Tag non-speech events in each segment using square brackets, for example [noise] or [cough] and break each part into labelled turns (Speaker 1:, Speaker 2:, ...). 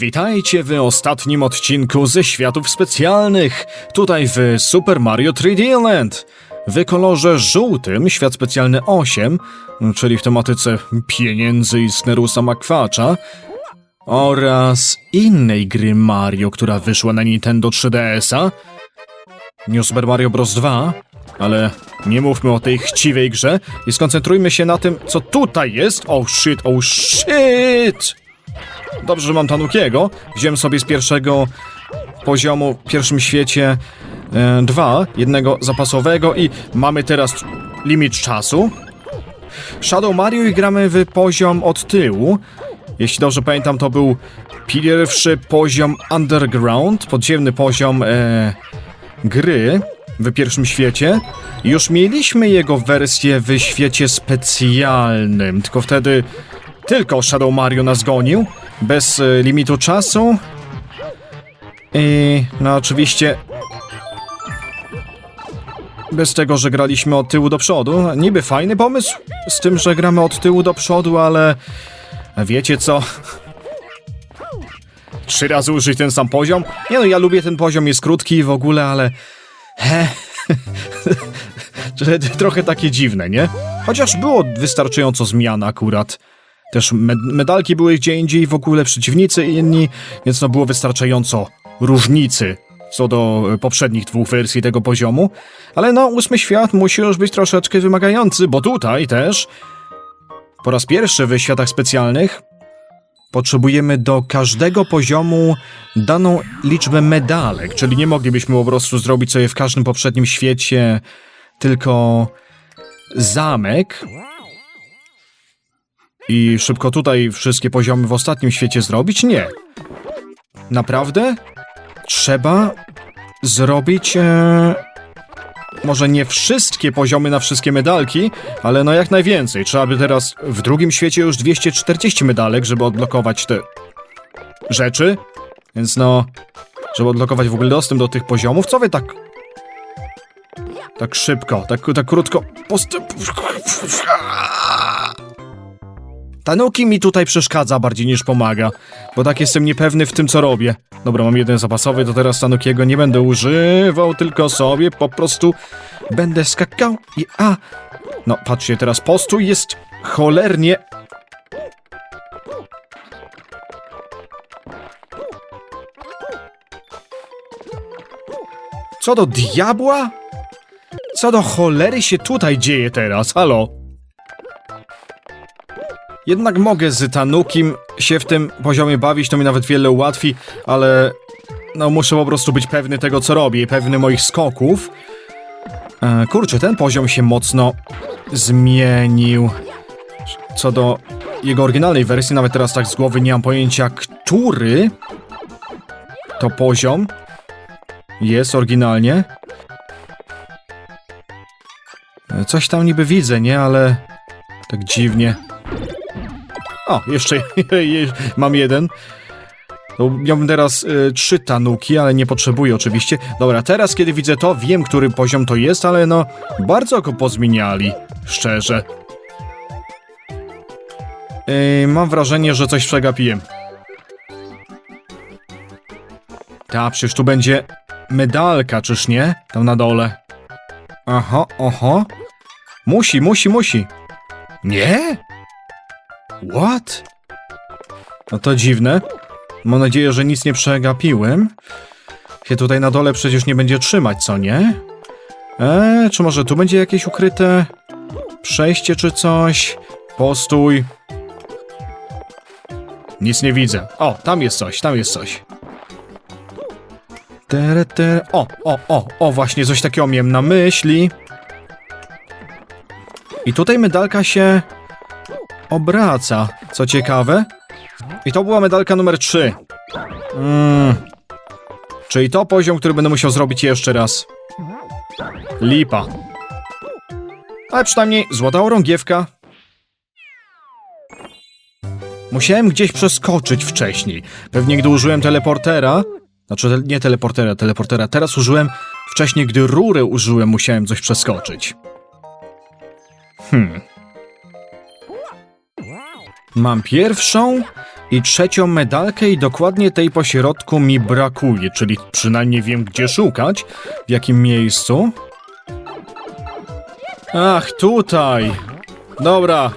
Speaker 1: Witajcie w ostatnim odcinku ze światów specjalnych, tutaj w Super Mario 3D Land. W kolorze żółtym świat specjalny 8, czyli w tematyce pieniędzy i Snerusa Makwacza, oraz innej gry Mario, która wyszła na Nintendo 3DS-a, New Super Mario Bros. 2, ale nie mówmy o tej chciwej grze i skoncentrujmy się na tym, co tutaj jest. Oh shit, oh shit! Dobrze, że mam Tanukiego. Wziąłem sobie z pierwszego poziomu w pierwszym świecie e, dwa, jednego zapasowego i mamy teraz limit czasu. Shadow Mario i gramy w poziom od tyłu. Jeśli dobrze pamiętam, to był pierwszy poziom Underground, podziemny poziom e, gry w pierwszym świecie. Już mieliśmy jego wersję w świecie specjalnym, tylko wtedy tylko Shadow Mario nas gonił, bez e, limitu czasu. I no oczywiście bez tego, że graliśmy od tyłu do przodu. Niby fajny pomysł z tym, że gramy od tyłu do przodu, ale wiecie co? Trzy razy użyć ten sam poziom? Nie no, ja lubię ten poziom, jest krótki w ogóle, ale... He. [laughs] Trochę takie dziwne, nie? Chociaż było wystarczająco zmian akurat. Też med medalki były gdzie indziej, w ogóle przeciwnicy inni, więc no było wystarczająco różnicy co do e, poprzednich dwóch wersji tego poziomu. Ale no, ósmy świat musi już być troszeczkę wymagający, bo tutaj też po raz pierwszy w światach specjalnych potrzebujemy do każdego poziomu daną liczbę medalek, czyli nie moglibyśmy po prostu zrobić sobie w każdym poprzednim świecie tylko zamek i szybko tutaj wszystkie poziomy w ostatnim świecie zrobić? Nie. Naprawdę? Trzeba zrobić. E, może nie wszystkie poziomy na wszystkie medalki, ale no jak najwięcej. Trzeba by teraz w drugim świecie już 240 medalek, żeby odblokować te rzeczy. Więc no, żeby odblokować w ogóle dostęp do tych poziomów, co wy tak. Tak szybko, tak, tak krótko. Postęp. Tanuki mi tutaj przeszkadza bardziej niż pomaga, bo tak jestem niepewny w tym, co robię. Dobra, mam jeden zapasowy, to teraz Tanukiego nie będę używał, tylko sobie po prostu będę skakał i a... No, patrzcie, teraz postój jest cholernie... Co do diabła? Co do cholery się tutaj dzieje teraz, halo? Jednak mogę z Tanukim się w tym poziomie bawić, to mi nawet wiele ułatwi, ale no muszę po prostu być pewny tego, co robię, pewny moich skoków. E, kurczę, ten poziom się mocno zmienił. Co do jego oryginalnej wersji, nawet teraz tak z głowy nie mam pojęcia, który to poziom jest oryginalnie. E, Coś tam niby widzę, nie? Ale tak dziwnie. O, jeszcze [laughs] je- mam jeden. To miałbym teraz y, trzy tanuki, ale nie potrzebuję oczywiście. Dobra, teraz kiedy widzę to, wiem, który poziom to jest, ale no, bardzo go pozmieniali. Szczerze. Yy, mam wrażenie, że coś przegapiłem. Ta, przecież tu będzie medalka, czyż nie? Tam na dole. Aha, oho. Musi, musi, musi. Nie? What? No to dziwne. Mam nadzieję, że nic nie przegapiłem. Się tutaj na dole przecież nie będzie trzymać, co nie? Eee, czy może tu będzie jakieś ukryte przejście czy coś? Postój. Nic nie widzę. O, tam jest coś, tam jest coś. Tere, tere. O, o, o, o, właśnie coś takiego miałem na myśli. I tutaj medalka się obraca. Co ciekawe. I to była medalka numer 3. Mm. Czyli to poziom, który będę musiał zrobić jeszcze raz. Lipa. Ale przynajmniej złota orągiewka. Musiałem gdzieś przeskoczyć wcześniej. Pewnie gdy użyłem teleportera. Znaczy nie teleportera, teleportera. Teraz użyłem wcześniej, gdy rurę użyłem, musiałem coś przeskoczyć. Hmm. Mam pierwszą i trzecią medalkę i dokładnie tej po środku mi brakuje, czyli przynajmniej wiem gdzie szukać, w jakim miejscu. Ach, tutaj. Dobra.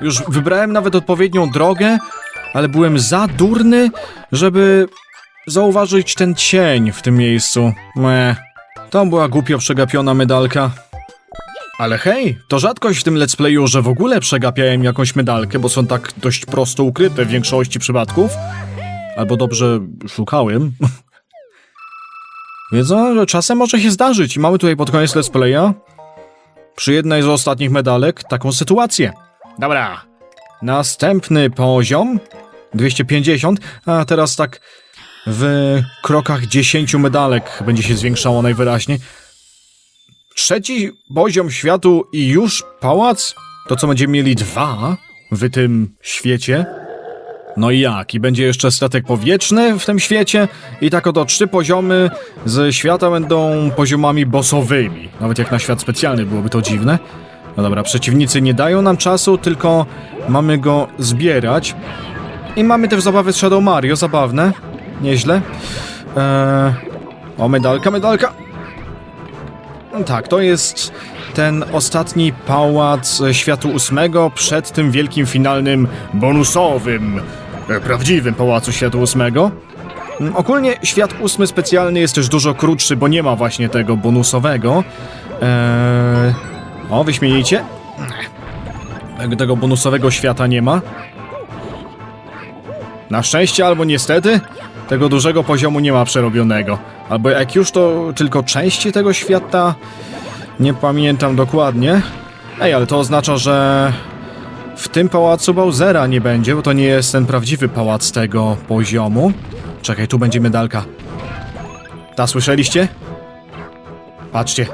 Speaker 1: Już wybrałem nawet odpowiednią drogę, ale byłem za durny, żeby zauważyć ten cień w tym miejscu. Meh. To była głupio przegapiona medalka. Ale hej, to rzadkość w tym let's playu, że w ogóle przegapiałem jakąś medalkę, bo są tak dość prosto ukryte w większości przypadków. Albo dobrze szukałem. [laughs] Więc no, że czasem może się zdarzyć. I mamy tutaj pod koniec let's playa przy jednej z ostatnich medalek taką sytuację. Dobra. Następny poziom 250, a teraz tak w krokach 10 medalek będzie się zwiększało najwyraźniej. Trzeci poziom światu i już pałac? To co będziemy mieli dwa w tym świecie? No i jak? I będzie jeszcze statek powietrzny w tym świecie i tak oto trzy poziomy ze świata będą poziomami bossowymi. Nawet jak na świat specjalny byłoby to dziwne. No dobra, przeciwnicy nie dają nam czasu, tylko mamy go zbierać. I mamy też zabawy z Shadow Mario, zabawne. Nieźle. Eee... O, medalka, medalka! Tak, to jest ten ostatni pałac światu ósmego przed tym wielkim finalnym bonusowym, e, prawdziwym pałacu światu ósmego. Mm, Ogólnie świat ósmy specjalny jest też dużo krótszy, bo nie ma właśnie tego bonusowego. Eee... O, wyśmienicie? Tego bonusowego świata nie ma. Na szczęście albo niestety, tego dużego poziomu nie ma przerobionego. Albo jak już to tylko części tego świata, nie pamiętam dokładnie. Ej, ale to oznacza, że w tym pałacu Bowsera nie będzie, bo to nie jest ten prawdziwy pałac tego poziomu. Czekaj, tu będzie medalka. Ta, słyszeliście? Patrzcie.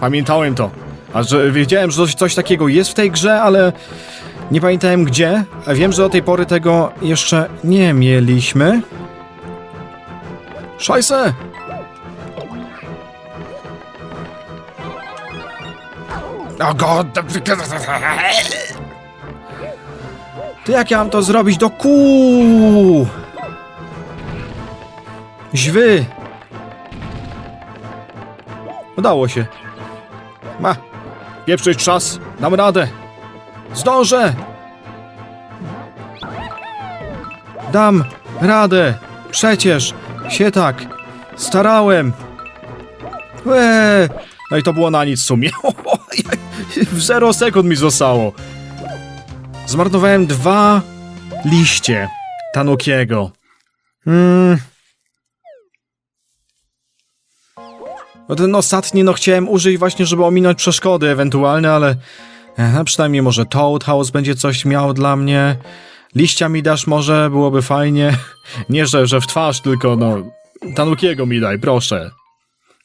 Speaker 1: Pamiętałem to. A że wiedziałem, że coś, coś takiego jest w tej grze, ale nie pamiętałem gdzie. A wiem, że do tej pory tego jeszcze nie mieliśmy. Szajse! O god... Ty jak ja mam to zrobić do kół? Źwy! Udało się. Ma. Pieprzyć czas. Dam radę. Zdążę! Dam radę! Przecież się tak starałem! Eee. No i to było na nic w sumie. [laughs] W 0 sekund mi zostało. Zmarnowałem dwa liście Tanukiego. Hmm. No ten ostatni, no chciałem użyć właśnie, żeby ominąć przeszkody ewentualne, ale Przynajmniej może Toad House będzie coś miał dla mnie. Liścia mi dasz może, byłoby fajnie. [laughs] Nie, że, że w twarz, tylko no... Tanukiego mi daj, proszę.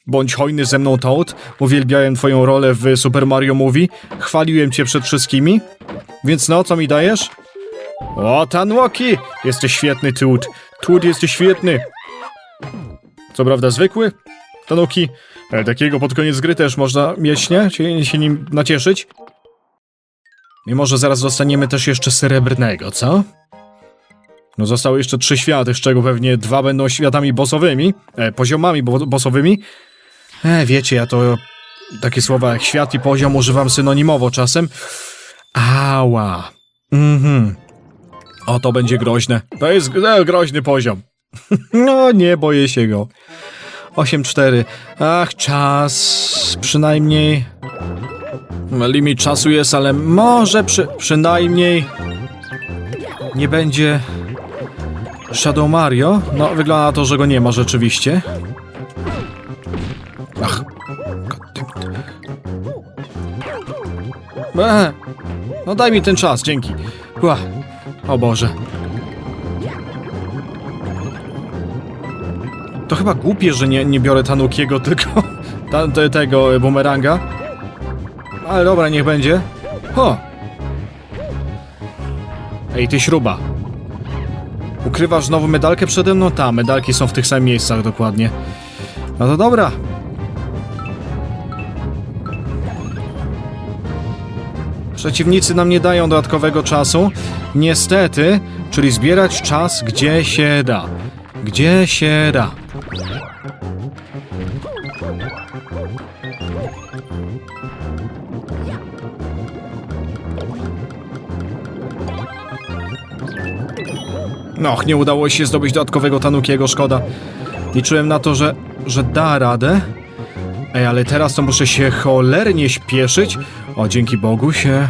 Speaker 1: Bądź hojny ze mną, Toad. Uwielbiałem twoją rolę w Super Mario Movie. Chwaliłem cię przed wszystkimi. Więc no, co mi dajesz? O, Tanuki! Jesteś świetny, Toad. Toad, jesteś świetny. Co prawda zwykły? Tanuki. Takiego pod koniec gry też można mieć, nie? Się, się nim nacieszyć. I może zaraz dostaniemy też jeszcze srebrnego, co? No zostały jeszcze trzy światy, z czego pewnie dwa będą światami bossowymi, e, poziomami bo bossowymi. E, wiecie, ja to takie słowa jak świat i poziom używam synonimowo czasem. Ała. Mhm. O, to będzie groźne. To jest e, groźny poziom. [laughs] no, nie boję się go. 8-4. Ach, czas. Przynajmniej. Limit czasu jest, ale może przy, przynajmniej nie będzie Shadow Mario. No, wygląda na to, że go nie ma rzeczywiście. Ach. Eee. No daj mi ten czas, dzięki. Ua. O Boże. To chyba głupie, że nie, nie biorę Tanukiego, [laughs] tylko tego bumeranga. Ale dobra, niech będzie. Ho! Ej, ty śruba. Ukrywasz znowu medalkę przede mną? Ta, medalki są w tych samych miejscach dokładnie. No to dobra. Przeciwnicy nam nie dają dodatkowego czasu. Niestety, czyli zbierać czas gdzie się da. Gdzie się da. No, nie udało się zdobyć dodatkowego tanukiego, szkoda. Liczyłem na to, że, że da radę. Ej, ale teraz to muszę się cholernie śpieszyć. O, dzięki Bogu się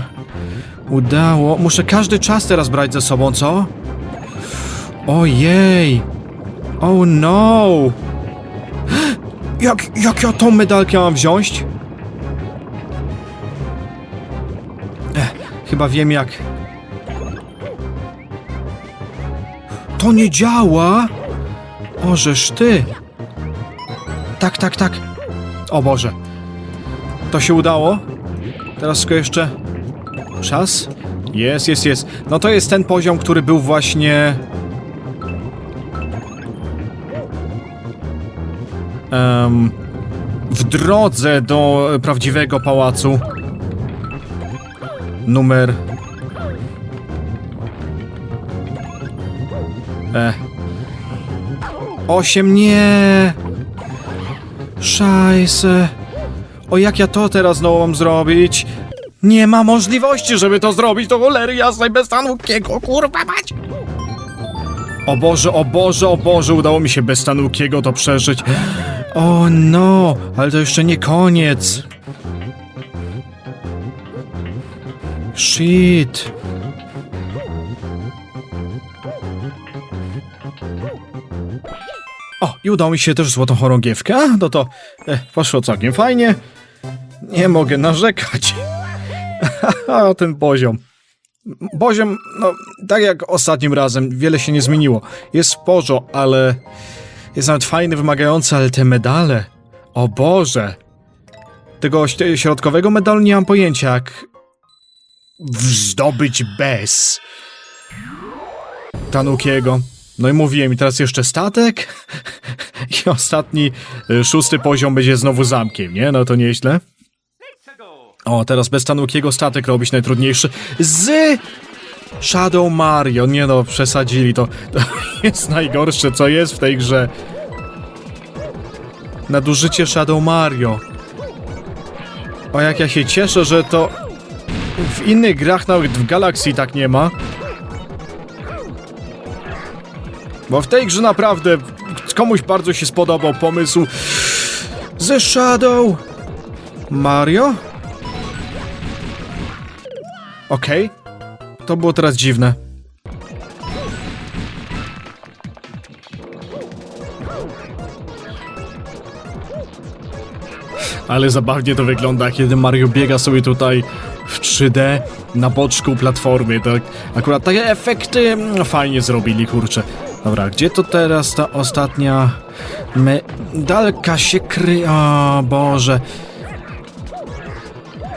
Speaker 1: udało. Muszę każdy czas teraz brać ze sobą, co? Ojej! Oh no! [gasps] Jak, jak ja tą medalkę mam wziąć? Ech, chyba wiem jak. To nie działa! Ożeż ty! Tak, tak, tak. O Boże. To się udało. Teraz tylko jeszcze... Czas? Jest, jest, jest. No to jest ten poziom, który był właśnie... Em, w drodze do prawdziwego pałacu. Numer... E. Osiem, nie! Szajse. O jak ja to teraz znowu mam zrobić? Nie ma możliwości, żeby to zrobić, to cholery jasnej bez Tanukiego, kurwa mać! O Boże, o Boże, o Boże, udało mi się bez Tanukiego to przeżyć. O no, ale to jeszcze nie koniec. Shit. O, i udało mi się też złotą chorągiewkę. No to e, poszło całkiem fajnie. Nie mogę narzekać. [laughs] o ten poziom. Poziom, no, tak jak ostatnim razem, wiele się nie zmieniło. Jest sporo, ale jest nawet fajny, wymagający, ale te medale. O Boże. Tego środkowego medalu nie mam pojęcia, jak zdobyć bez Tanukiego. No i mówiłem, i teraz jeszcze statek. [laughs] I ostatni, y, szósty poziom będzie znowu zamkiem, nie? No to nieźle. O, teraz bez Tanukiego statek robić najtrudniejszy. Z Shadow Mario. Nie no, przesadzili to. [laughs] To jest najgorsze, co jest w tej grze. Nadużycie Shadow Mario. O, jak ja się cieszę, że to w innych grach, nawet w Galaxy tak nie ma. Bo w tej grze naprawdę komuś bardzo się spodobał pomysł ze Shadow Mario? Okej. To było teraz dziwne. Ale zabawnie to wygląda, kiedy Mario biega sobie tutaj w 3D na boczku platformy. Tak, akurat takie efekty mm, fajnie zrobili, kurczę. Dobra, gdzie to teraz ta ostatnia medalka się kryje? O Boże.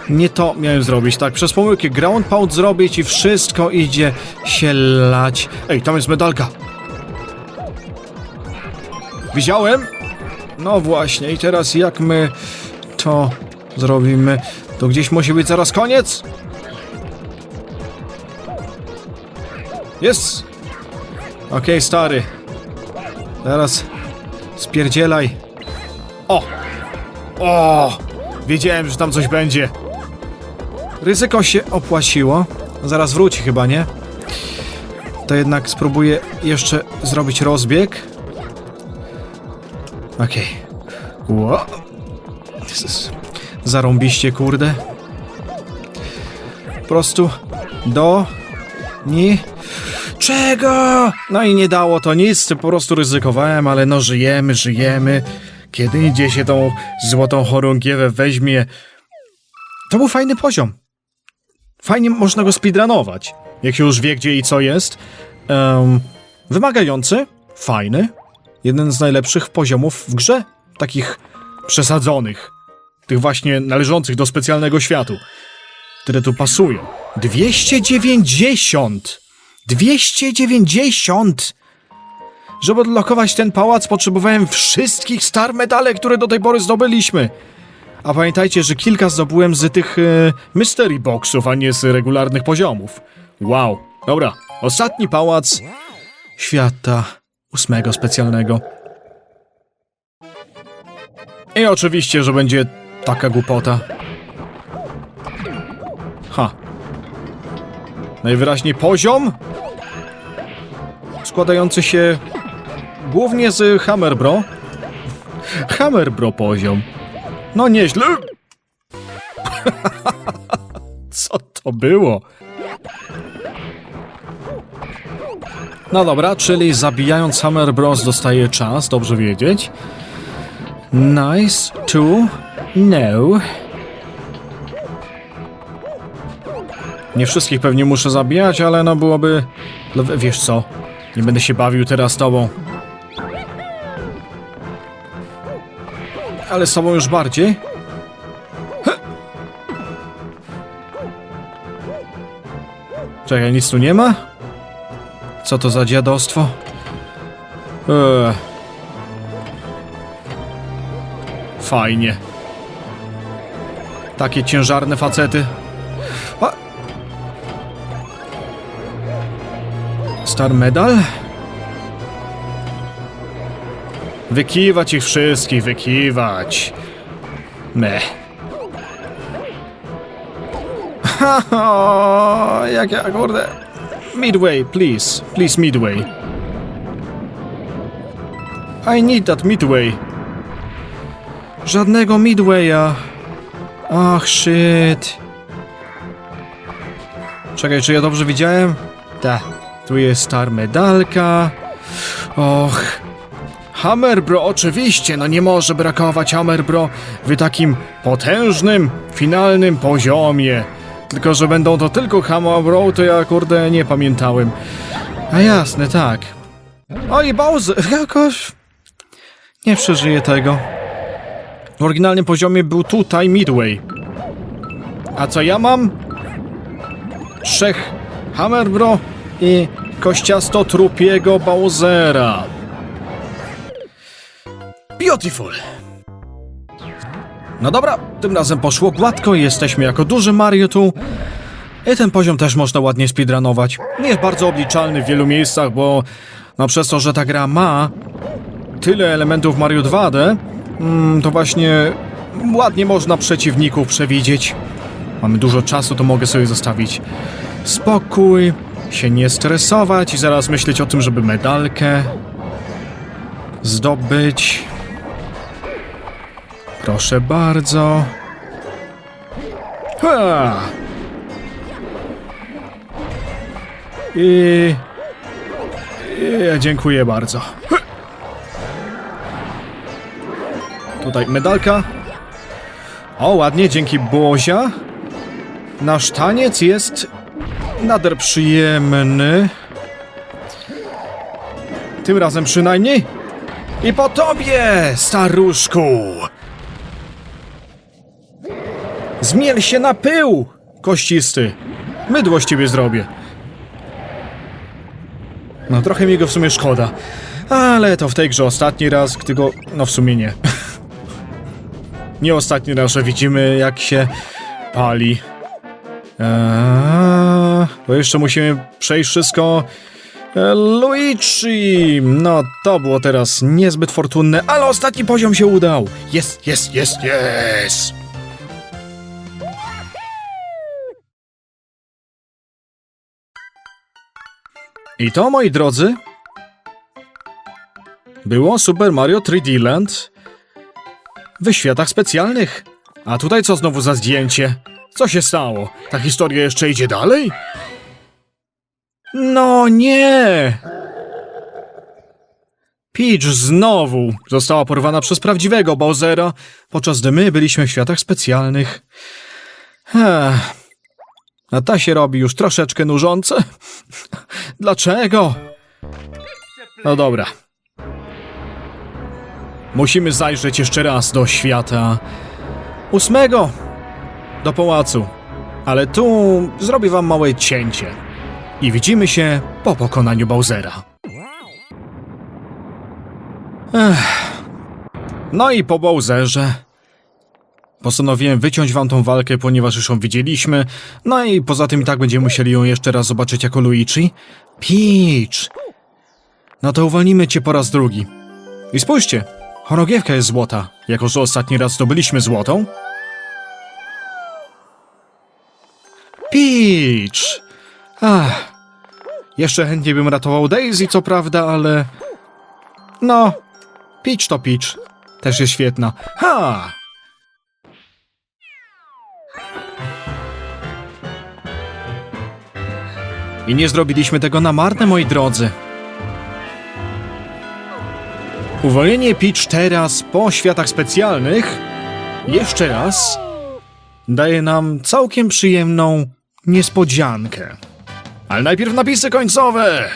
Speaker 1: Nie to miałem zrobić, tak? Przez pomyłkę ground pound zrobić i wszystko idzie się lać. Ej, tam jest medalka. Widziałem? No właśnie, i teraz jak my to zrobimy? To gdzieś musi być zaraz koniec? Jest! Okej, stary. Teraz spierdzielaj. O! O! Wiedziałem, że tam coś będzie. Ryzyko się opłaciło. Zaraz wróci chyba, nie? To jednak spróbuję jeszcze zrobić rozbieg. Okej. Ło. Jezus. Zarąbiście, kurde. Po prostu do... ni... Czego? No i nie dało to nic, po prostu ryzykowałem, ale no żyjemy, żyjemy. Kiedy idzie się tą złotą chorągiewę weźmie... To był fajny poziom. Fajnie można go speedrunować, jak się już wie gdzie i co jest. Em, wymagający, fajny. Jeden z najlepszych poziomów w grze. Takich przesadzonych. Tych właśnie należących do specjalnego światu. Które tu pasują. 290! 290! Żeby odlokować ten pałac, potrzebowałem wszystkich star medale, które do tej pory zdobyliśmy. A pamiętajcie, że kilka zdobyłem z tych e, mystery boxów, a nie z regularnych poziomów. Wow. Dobra, ostatni pałac świata ósmego specjalnego. I oczywiście, że będzie taka głupota. Najwyraźniej poziom składający się głównie z Hammerbro. Hammerbro poziom. No nieźle. [laughs] Co to było? No dobra, czyli zabijając Hammer Bros dostaje czas, dobrze wiedzieć. Nice to know. Nie wszystkich pewnie muszę zabijać, ale no byłoby... no Wiesz co? Nie będę się bawił teraz tobą. Ale z tobą już bardziej. Heh. Czekaj, nic tu nie ma? Co to za dziadostwo? Eee. Fajnie. Takie ciężarne facety. Star medal? Wykiwać ich wszystkich, wykiwać. Meh. Haha, jak ja, kurde. Midway, please. Please, Midway. I need that Midway. Żadnego Midwaya. Ach, shit. Czekaj, czy ja dobrze widziałem? Ta. Tu jest star medalka. Och. Hammerbro, oczywiście, no nie może brakować Hammerbro w takim potężnym, finalnym poziomie. Tylko, że będą to tylko Hammerbro, to ja kurde nie pamiętałem. A jasne, tak. Oj, Bowser, [laughs] jakoś... Nie przeżyję tego. W oryginalnym poziomie był tutaj Midway. A co ja mam? Trzech Hammerbro i kościasto trupiego Bowsera. Beautiful. No dobra, tym razem poszło gładko i jesteśmy jako duży Mario tu. I ten poziom też można ładnie speedrunować. Nie jest bardzo obliczalny w wielu miejscach, bo no przez to, że ta gra ma tyle elementów Mario 2D, mm, to właśnie ładnie można przeciwników przewidzieć. Mamy dużo czasu, to mogę sobie zostawić spokój, się nie stresować i zaraz myśleć o tym, żeby medalkę zdobyć. Proszę bardzo. Ha! I... I... Dziękuję bardzo. Tutaj medalka. O, ładnie, dzięki Bozia. Nasz taniec jest nader przyjemny. Tym razem przynajmniej. I po tobie, staruszku! Zmiel się na pył, kościsty. Mydło z ciebie zrobię. No trochę mi go w sumie szkoda. Ale to w tej grze ostatni raz, gdy go... No w sumie nie. [laughs] nie ostatni raz, że widzimy jak się pali. Eee, bo jeszcze musimy przejść wszystko... E, Luigi! No to było teraz niezbyt fortunne, ale ostatni poziom się udał! Jest, jest, jest, jest! I to, moi drodzy, było Super Mario 3D Land w światach specjalnych. A tutaj co znowu za zdjęcie? Co się stało? Ta historia jeszcze idzie dalej? No nie! Peach znowu została porwana przez prawdziwego Bowsera, podczas gdy my byliśmy w światach specjalnych. Ech. A ta się robi już troszeczkę nużące. Dlaczego? No dobra. Musimy zajrzeć jeszcze raz do świata ósmego, do pałacu. Ale tu zrobię wam małe cięcie. I widzimy się po pokonaniu Bowsera. Ech. No i po Bowserze Postanowiłem wyciąć wam tą walkę, ponieważ już ją widzieliśmy. No i poza tym i tak będziemy musieli ją jeszcze raz zobaczyć jako Luigi. Peach! No to uwolnimy cię po raz drugi. I spójrzcie, chorągiewka jest złota, jako że ostatni raz zdobyliśmy złotą. Peach! Ach, jeszcze chętnie bym ratował Daisy, co prawda, ale... No, Peach to Peach. Też jest świetna. Ha! I nie zrobiliśmy tego na marne, moi drodzy. Uwolnienie Peach teraz po światach specjalnych, jeszcze raz, daje nam całkiem przyjemną niespodziankę. Ale najpierw napisy końcowe,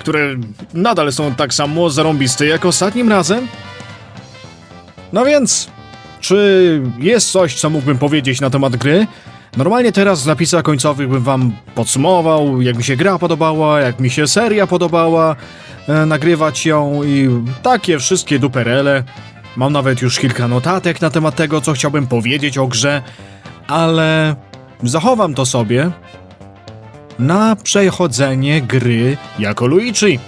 Speaker 1: które nadal są tak samo zarąbiste jak ostatnim razem. No więc, czy jest coś, co mógłbym powiedzieć na temat gry? Normalnie teraz w napisach końcowych bym wam podsumował, jak mi się gra podobała, jak mi się seria podobała, e, nagrywać ją i takie wszystkie duperele. Mam nawet już kilka notatek na temat tego, co chciałbym powiedzieć o grze, ale zachowam to sobie na przechodzenie gry jako Luigi.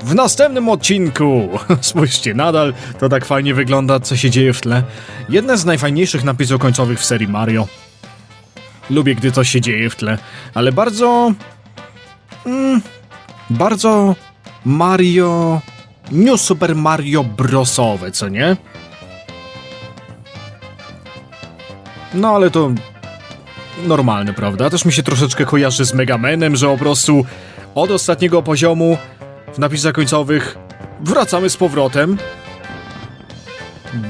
Speaker 1: W następnym odcinku, [laughs] spójrzcie, nadal to tak fajnie wygląda, co się dzieje w tle. Jedne z najfajniejszych napisów końcowych w serii Mario. Lubię, gdy coś się dzieje w tle, ale bardzo. Mm, bardzo Mario. New Super Mario Brosowe, co nie? No ale to. Normalne, prawda? Też mi się troszeczkę kojarzy z Megamanem, że po prostu od ostatniego poziomu w napisach końcowych wracamy z powrotem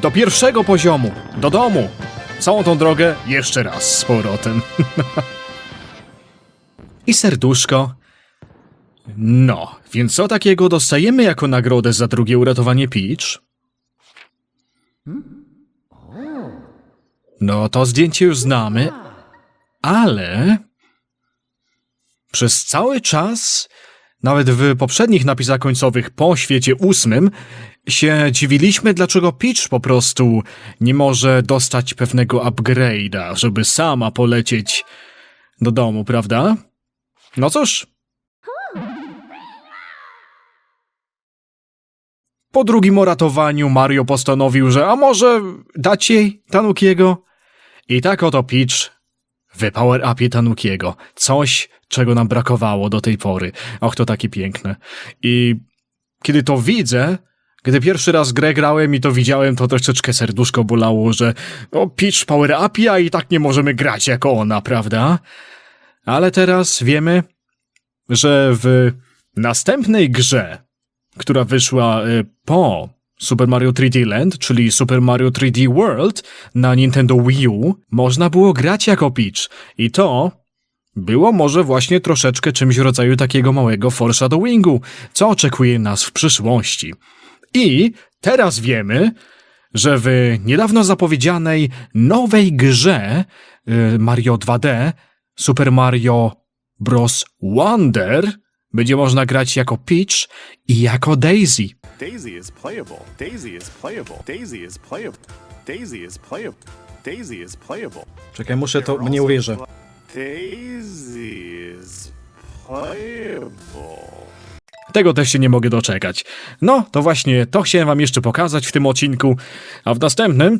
Speaker 1: do pierwszego poziomu, do domu. Całą tą drogę jeszcze raz z powrotem. [laughs] I serduszko. No, więc co takiego dostajemy jako nagrodę za drugie uratowanie Peach? No, to zdjęcie już znamy, ale przez cały czas, nawet w poprzednich napisach końcowych po świecie ósmym, się dziwiliśmy, dlaczego Peach po prostu nie może dostać pewnego upgrade'a, żeby sama polecieć do domu, prawda? No cóż. Po drugim uratowaniu Mario postanowił, że a może dać jej Tanukiego? I tak oto Peach wypower upie Tanukiego. Coś, czego nam brakowało do tej pory. Och, to takie piękne. I kiedy to widzę, gdy pierwszy raz grę grałem i to widziałem, to troszeczkę serduszko bolało, że o, Peach power upie, a i tak nie możemy grać jako ona, prawda? Ale teraz wiemy, że w następnej grze, która wyszła y, po Super Mario 3D Land, czyli Super Mario 3D World na Nintendo Wii U, można było grać jako Peach. I to było może właśnie troszeczkę czymś w rodzaju takiego małego foreshadowingu, co oczekuje nas w przyszłości. I teraz wiemy, że w niedawno zapowiedzianej nowej grze y, Mario 2D, Super Mario Bros. Wonder, będzie można grać jako Peach i jako Daisy.
Speaker 2: Daisy is playable. Daisy is playable. Daisy is playable. Daisy is playable. Daisy is playable.
Speaker 1: Czekaj, muszę to, mnie uwierzę.
Speaker 2: Daisy is playable.
Speaker 1: Tego też się nie mogę doczekać. No, to właśnie to chciałem wam jeszcze pokazać w tym odcinku, a w następnym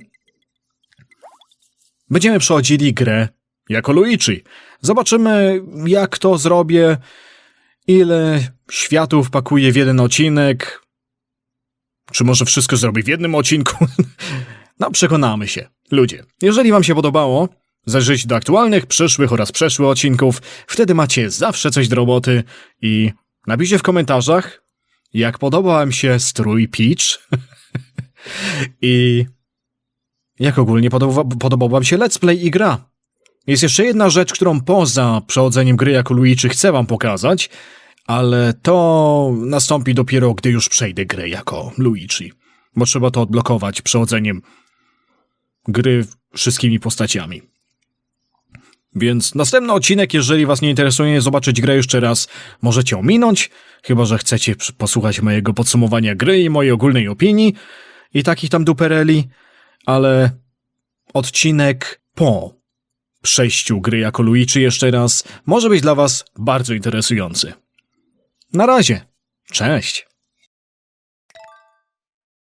Speaker 1: będziemy przechodzili grę jako Luigi. Zobaczymy, jak to zrobię, ile światów pakuję w jeden odcinek, czy może wszystko zrobię w jednym odcinku. [laughs] no, przekonamy się. Ludzie, jeżeli wam się podobało, zajrzyjcie do aktualnych, przyszłych oraz przeszłych odcinków, wtedy macie zawsze coś do roboty i napiszcie w komentarzach, jak podobał wam się strój Peach [laughs] i jak ogólnie podoba, podobał wam się let's play i gra. Jest jeszcze jedna rzecz, którą poza przechodzeniem gry jako Luigi chcę wam pokazać, ale to nastąpi dopiero, gdy już przejdę grę jako Luigi. Bo trzeba to odblokować przechodzeniem gry wszystkimi postaciami. Więc następny odcinek, jeżeli was nie interesuje zobaczyć grę jeszcze raz, możecie ominąć, chyba że chcecie posłuchać mojego podsumowania gry i mojej ogólnej opinii i takich tam dupereli, ale odcinek po przejściu gry jako Luigi jeszcze raz może być dla Was bardzo interesujący. Na razie. Cześć.